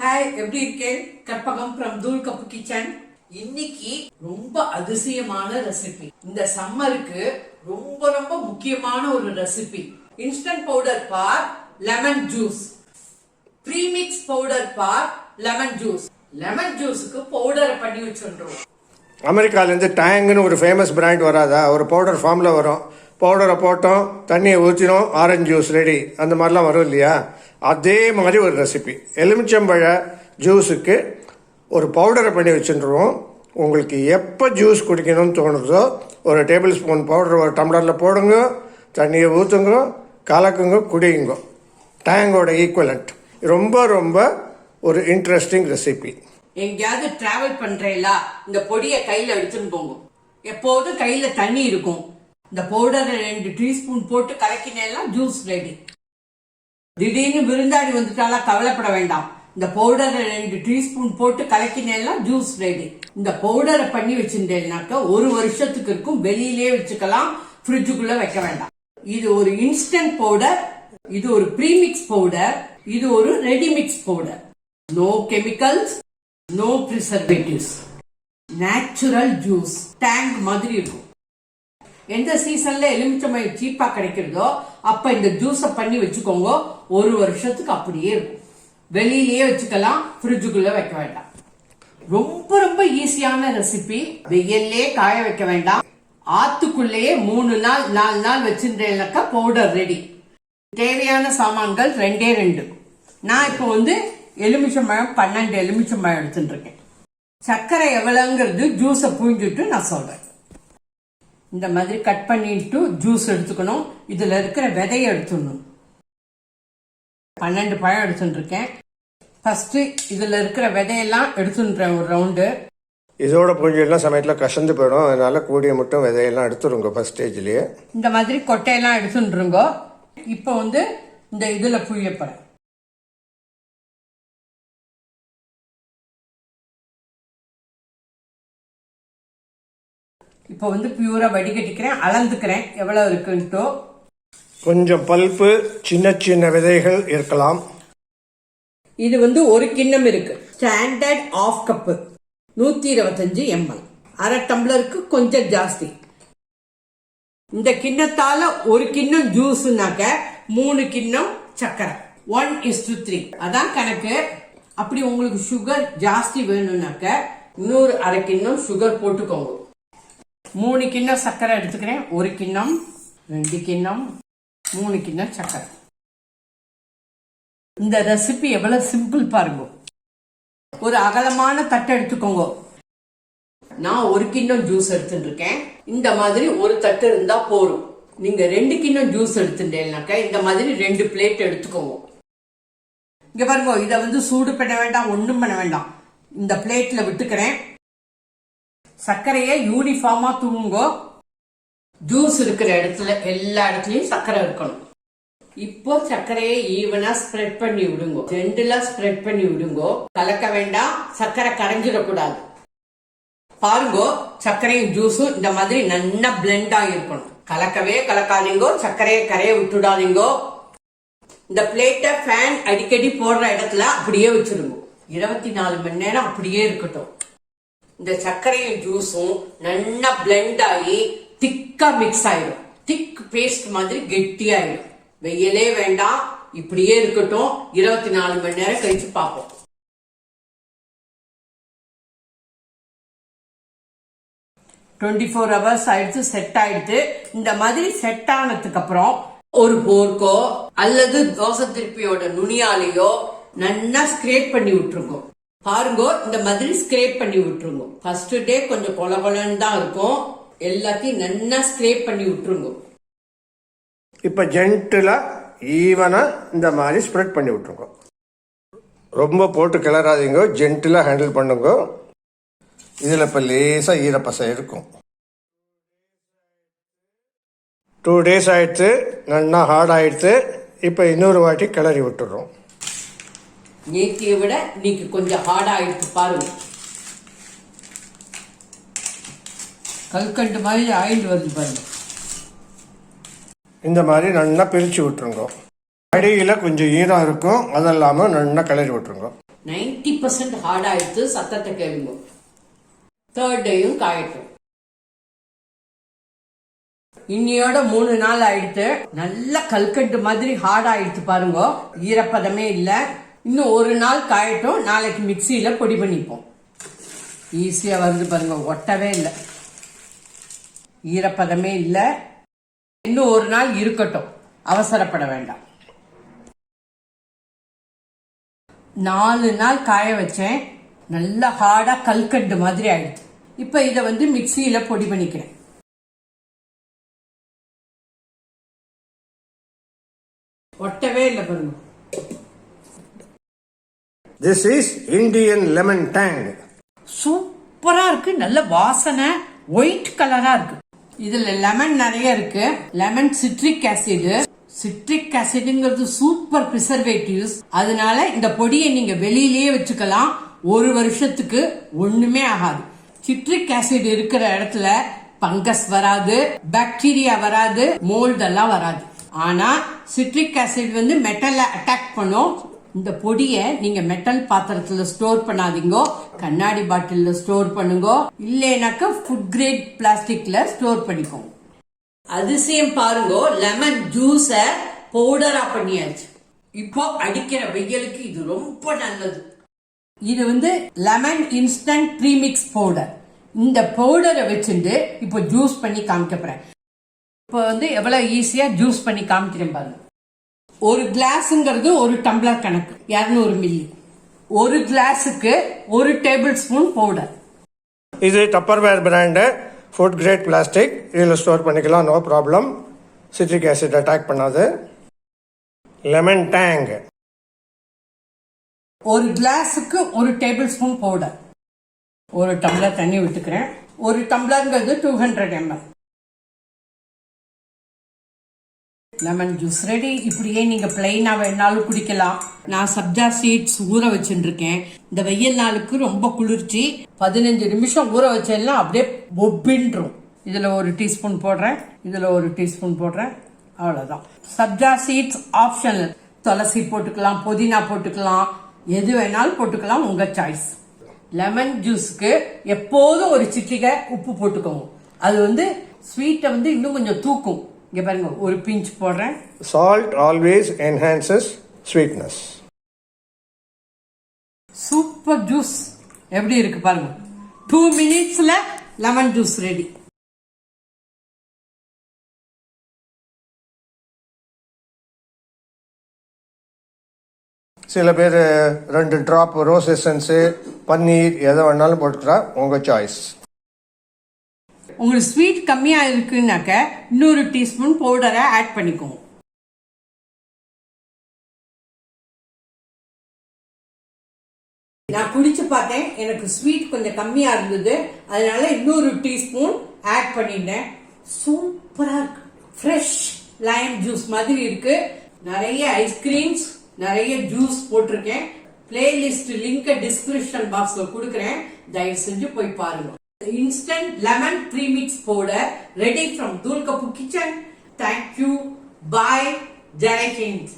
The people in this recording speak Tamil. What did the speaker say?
ஹாய் எப்படி இருக்கேன்? கற்பகம் ஃப்ரம் தூள் கப்பு கிச்சன் இன்னைக்கு ரொம்ப அதிசயமான ரெசிபி இந்த சம்மருக்கு ரொம்ப ரொம்ப முக்கியமான ஒரு recipe instant powder for lemon juice premix powder for lemon juice lemon ஜூஸுக்கு பவுடரை பண்ணி வச்சுருவோம் அமெரிக்காலேருந்து டேங்குன்னு ஒரு ஃபேமஸ் பிராண்ட் வராதா? ஒரு பவுடர் ஃபார்மில் வரும். பவுடரை போட்டோம் தண்ணியை ஊற்றினோம் ஆரஞ்சு ஜூஸ் ரெடி அந்த மாதிரிலாம் வரும் இல்லையா? அதே மாதிரி ஒரு ரெசிபி எலுமிச்சம்பழ ஜூஸுக்கு ஒரு பவுடரை பண்ணி வச்சுருவோம் உங்களுக்கு எப்போ ஜூஸ் குடிக்கணும்னு தோணுதோ ஒரு டேபிள் ஸ்பூன் பவுடர் ஒரு டம்ளரில் போடுங்க தண்ணியை ஊற்றுங்க கலக்குங்க குடியுங்க. டேங்கோட ஈக்குவலண்ட் ரொம்ப ரொம்ப ஒரு இன்ட்ரெஸ்டிங் ரெசிபி எங்கேயாவது டிராவல் பண்ணுறீங்களா இந்த பொடியை கையில் எடுத்துன்னு போங்க. எப்போதும் கையில் தண்ணி இருக்கும். இந்த பவுடரை ரெண்டு டீஸ்பூன் போட்டு கலக்கினேன்னா ஜூஸ் ரெடி திடீர்னு விருந்தாடி வந்துட்டாலா கவலைப்பட வேண்டாம். இந்த பவுடரை ரெண்டு டீஸ்பூன் போட்டு கலக்கினேன்னா ஜூஸ் ரெடி இந்த பவுடரை பண்ணி வச்சிருந்தேன்னாக்க ஒரு வருஷத்துக்கு இருக்கும் வெளியிலே வச்சுக்கலாம் ஃப்ரிட்ஜுக்குள்ள வைக்க வேண்டாம். இது ஒரு இன்ஸ்டன்ட் பவுடர் இது ஒரு ப்ரீமிக்ஸ் பவுடர் இது ஒரு readymix powder no chemicals no preservatives natural juice Tang மாதிரி இருக்கும். எந்த சீசன்ல எலுமிச்சம்பழம் சீப்பா கிடைக்கிறதோ அப்ப இந்த ஜூஸ பண்ணி வச்சுக்கோங்க. ஒரு வருஷத்துக்கு அப்படியே இருக்கும். வெளியிலேயே வச்சுக்கலாம் ஃப்ரிட்ஜுக்குள்ள வைக்க வேண்டாம். ரொம்ப ரொம்ப ஈஸியான ரெசிபி வெயிலே காய வைக்க வேண்டாம். ஆத்துக்குள்ளேயே மூணு நாள் நாலு நாள் வச்சிருந்தேன்னாக்கா பவுடர் ரெடி தேவையான சாமான்கள் ரெண்டே ரெண்டு. நான் இப்போ வந்து எலுமிச்சம்பழம் பன்னெண்டு எலுமிச்சம்பழம் எடுத்துட்டு இருக்கேன். சர்க்கரை எவ்வளோங்கிறது ஜூஸை புழிஞ்சிட்டு நான் சொல்றேன். இந்த மாதிரி கட் பண்ணிட்டு ஜூஸ் எடுத்துக்கணும். இதுல இருக்கிற விதையை எடுத்துடணும். பன்னெண்டு பழம் எடுத்துட்டு இருக்கேன். ஃபர்ஸ்ட் இதுல இருக்கிற விதையெல்லாம் எடுத்துன்றேன் ஒரு ரவுண்டு இதோட பூஞ்செல்லாம் சமயத்தில் கசந்து போயிடும். அதனால கூடிய மட்டும் விதையெல்லாம் எடுத்துருங்க ஃபர்ஸ்ட் ஸ்டேஜ்லேயே இந்த மாதிரி கொட்டையெல்லாம் எடுத்துருங்க இப்போ வந்து இந்த இதுல புழிய இப்போ வந்து பியூரா வடிகட்டிக்கிறேன் அளந்துக்கிறேன். எவ்வளவு இருக்குன்ட்டோ. கொஞ்சம் பல்ப்பு சின்ன சின்ன விதைகள் இருக்கலாம். இது வந்து ஒரு கிண்ணம் இருக்கு. ஸ்டாண்டர்ட் ஆஃப் கப்பு நூத்தி இருபத்தஞ்சு எம்எல் அரை டம்ளருக்கு கொஞ்சம் ஜாஸ்தி. இந்த கிண்ணத்தால ஒரு கிண்ணம் ஜூஸ்னாக்க மூணு கிண்ணம் சர்க்கரை ஒன் இஸ் டு த்ரீ அதான் கணக்கு. அப்படி உங்களுக்கு சுகர் ஜாஸ்தி வேணும்னாக்க இன்னொரு அரை கிண்ணம் சுகர் போட்டுக்கோங்க. மூணு கிண்ணம் சர்க்கரை எடுத்துக்கிறேன். ஒரு கிண்ணம் ரெண்டு கிண்ணம் மூணு கிண்ணம் சர்க்கரை. இந்த ரெசிபி எவ்வளவு சிம்பிள் பாருங்க. ஒரு அகலமான தட்டை எடுத்துக்கோங்க. நான் ஒரு கிண்ணம் ஜூஸ் எடுத்துட்டு இருக்கேன் இந்த மாதிரி ஒரு தட்டு இருந்தா போதும். நீங்க ரெண்டு கிண்ணம் ஜூஸ் எடுத்துட்டேன்னாக்கா இந்த மாதிரி ரெண்டு பிளேட் எடுத்துக்கோங்க. இங்க பாருங்க இதை வந்து சூடு பண்ண வேண்டாம் ஒன்றும் பண்ண வேண்டாம். இந்த பிளேட்ல விட்டுக்கிறேன். சர்க்கரையை யூனிஃபார்மா தூங்குங்கோ ஜூஸ் இருக்கிற இடத்துல எல்லா இடத்துலயும் சர்க்கரை இருக்கணும். இப்போ சர்க்கரையை ஈவனா ஸ்ப்ரெட் பண்ணி விடுங்க. ஜென்டிலா ஸ்ப்ரெட் பண்ணி விடுங்க. கலக்க வேண்டாம். சர்க்கரை கரைஞ்சிடக்கூடாது. பாருங்க சர்க்கரையும் ஜூஸும் இந்த மாதிரி நல்லா பிளெண்ட் இருக்கணும். கலக்கவே கலக்காதீங்கோ. சர்க்கரையை கரைய விட்டுடாதீங்கோ. இந்த பிளேட்டை ஃபேன் அடிக்கடி போடுற இடத்துல அப்படியே வச்சிருங்க. இருபத்தி நாலு மணி நேரம் அப்படியே இருக்கட்டும். இந்த சர்க்கரையும் ஜூஸும் நல்லா பிளெண்ட் ஆகி திக்கா மிக்ஸ் ஆயிடும். திக் பேஸ்ட் மாதிரி கெட்டியாயிடும். வெயிலே வேண்டாம். இப்படியே இருக்கட்டும். இருபத்தி நாலு மணி நேரம் கழிச்சு பார்ப்போம். டுவெண்ட்டி ஃபோர் ஹவர்ஸ் ஆயிடுச்சு செட் ஆயிடுச்சு. இந்த மாதிரி செட் ஆனதுக்கு அப்புறம் ஒரு போர்க்கோ அல்லது தோசை திருப்பியோட நுனியாலேயோ நல்லா ஸ்கிரேட் பண்ணி விட்டுருக்கோம். பாருங்க இந்த மாதிரி ஸ்கிரேப் பண்ணி விட்டுருங்க. ஃபர்ஸ்ட் டே கொஞ்சம் கொல கொலன்னு தான் இருக்கும். எல்லாத்தையும் நல்லா ஸ்கிரேப் பண்ணி விட்டுருங்க. இப்போ ஜென்டிலாக ஈவனாக இந்த மாதிரி ஸ்ப்ரெட் பண்ணி விட்ருங்க ரொம்ப போட்டு கிளறாதீங்க ஜென்டிலாக ஹேண்டில் பண்ணுங்க. இதில் இப்போ லேசாக ஈரப்பசை இருக்கும். டூ டேஸ் ஆயிடுத்து நல்லா ஹார்ட் ஆயிடுத்து இப்போ இன்னொரு வாட்டி கிளறி விட்டுறோம். நேத்தியை விட இன்னைக்கு கொஞ்சம் ஹார்ட் ஆயிடுச்சு பாருங்க. கல்கண்டு மாதிரி ஆயில் வருது பாருங்க. இந்த மாதிரி நல்லா பிரித்து விட்டுருங்க. அடியில் கொஞ்சம் ஈரம் இருக்கும் அது இல்லாமல் நல்லா கிளறி விட்டுருங்க. நைன்டி பர்சன்ட் ஹார்ட் ஆயிடுத்து சத்தத்தை கேளுங்க. தேர்ட் டேயும் காயட்டும். இன்னியோட மூணு நாள் ஆயிடுத்து. நல்ல கல்கண்டு மாதிரி ஹார்ட் ஆயிடுத்து பாருங்க. ஈரப்பதமே இல்ல. இன்னும் ஒரு நாள் காயட்டும் நாளைக்கு மிக்சியில் பொடி பண்ணிப்போம். ஈஸியாக வந்து பாருங்க ஒட்டவே இல்லை. ஈரப்பதமே இல்லை. இன்னும் ஒரு நாள் இருக்கட்டும் அவசரப்பட வேண்டாம். நாலு நாள் காய வச்சேன் நல்ல ஹார்டாக கல்கண்டு மாதிரி ஆயிடுச்சு. இப்போ இதை வந்து மிக்சியில் பொடி பண்ணிக்கிறேன். ஒட்டவே இல்லை பாருங்க. This is Indian lemon Tang சூப்பரா இருக்கு நல்ல வாசனை ஒயிட் கலரா இருக்கு. இதுல லெமன் நிறைய இருக்கு. லெமன் சிட்ரிக் ஆசிடு சிட்ரிக் ஆசிட்ங்கிறது சூப்பர் ப்ரிசர்வேட்டிவ்ஸ் அதனால இந்த பொடியை நீங்க வெளியிலேயே வச்சுக்கலாம். ஒரு வருஷத்துக்கு ஒண்ணுமே ஆகாது. சிட்ரிக் ஆசிட் இருக்கிற இடத்துல பங்கஸ் வராது பாக்டீரியா வராது மோல்ட் எல்லாம் வராது. ஆனா சிட்ரிக் ஆசிட் வந்து மெட்டலை அட்டாக் பண்ணும். இந்த பொடியை நீங்க மெட்டல் பாத்திரத்துல ஸ்டோர் பண்ணாதீங்க. கண்ணாடி பாட்டில்ல ஸ்டோர் பண்ணுங்க. இல்லைனாக்க ஃபுட் கிரேட் பிளாஸ்டிக்ல ஸ்டோர் பண்ணிக்கோங்க. அதிசயம் பாருங்க லெமன் ஜூஸ பவுடரா பண்ணியாச்சு. இப்போ அடிக்கிற வெயிலுக்கு இது ரொம்ப நல்லது. இது வந்து லெமன் இன்ஸ்டன்ட் ப்ரீமிக்ஸ் பவுடர் இந்த பவுடரை வச்சுட்டு இப்போ ஜூஸ் பண்ணி காமிக்க போறேன். இப்போ வந்து எவ்வளவு ஈஸியா ஜூஸ் பண்ணி காமிக்கிறேன் பாருங்க. ஒரு கிளாஸ்ங்கிறது ஒரு டம்ளர் கணக்கு இரநூறு மில்லி. ஒரு கிளாஸுக்கு ஒரு டேபிள் ஸ்பூன் பவுடர். இது Tupperware brand food grade plastic இதில் ஸ்டோர் பண்ணிக்கலாம் no problem citric acid attack பண்ணாது. லெமன் டேங் ஒரு கிளாஸுக்கு ஒரு டேபிள் ஸ்பூன் பவுடர். ஒரு டம்ளர் தண்ணி விட்டுக்கிறேன். ஒரு டம்ளர்ங்கிறது two hundred ML lemon juice ready இப்படியே நீங்க பிளைனா வேணாலும் குடிக்கலாம். நான் சப்ஜா சீட்ஸ் ஊற வச்சுட்டு இந்த வெயில் நாளுக்கு ரொம்ப குளிர்ச்சி. பதினஞ்சு நிமிஷம் ஊற வச்சேன்னா அப்படியே ஒப்பின்றும். இதுல ஒரு டீஸ்பூன் போடுறேன். இதுல ஒரு டீஸ்பூன் போடுறேன். அவ்வளவுதான். சப்ஜா சீட்ஸ் ஆப்ஷனல் துளசி போட்டுக்கலாம் புதினா போட்டுக்கலாம். எது வேணாலும் போட்டுக்கலாம் உங்க சாய்ஸ் லெமன் ஜூஸ்க்கு எப்போதும் ஒரு சிட்டிகை உப்பு போட்டுக்கோங்க. அது வந்து ஸ்வீட்டை வந்து இன்னும் கொஞ்சம் தூக்கும். இங்க பாருங்க ஒரு பிஞ்ச் போடுறேன். Salt always enhances sweetness super juice எப்படி இருக்கு பாருங்க. டூ மினிட்ஸ்ல லெமன் ஜூஸ் ரெடி சில பேர் ரெண்டு ட்ராப் ரோஸ் எசன்ஸு பன்னீர் எதை வேணாலும் போட்டுக்கலாம் உங்கள் சாய்ஸ் உங்களுக்கு ஸ்வீட் கம்மியாக இருக்குன்னாக்க இன்னொரு டீஸ்பூன் பவுடரை ஆட் பண்ணிக்கோங்க. நான் குடிச்சு பார்த்தேன். எனக்கு ஸ்வீட் கொஞ்சம் கம்மியா இருந்தது. அதனால இன்னொரு டீஸ்பூன் ஆட் பண்ணிட்டேன். சூப்பரா இருக்கு. ஃப்ரெஷ் லைம் ஜூஸ் மாதிரி இருக்கு. நிறைய ஐஸ்கிரீம்ஸ் நிறைய ஜூஸ் போட்டிருக்கேன். பிளேலிஸ்ட் லிங்க் டிஸ்கிரிப்ஷன் பாக்ஸ்ல கொடுக்குறேன். தயவு செஞ்சு போய் பாருங்க. Instant lemon premix powder ready from தூல்கப்பு kitchen thank you bye Jai Hind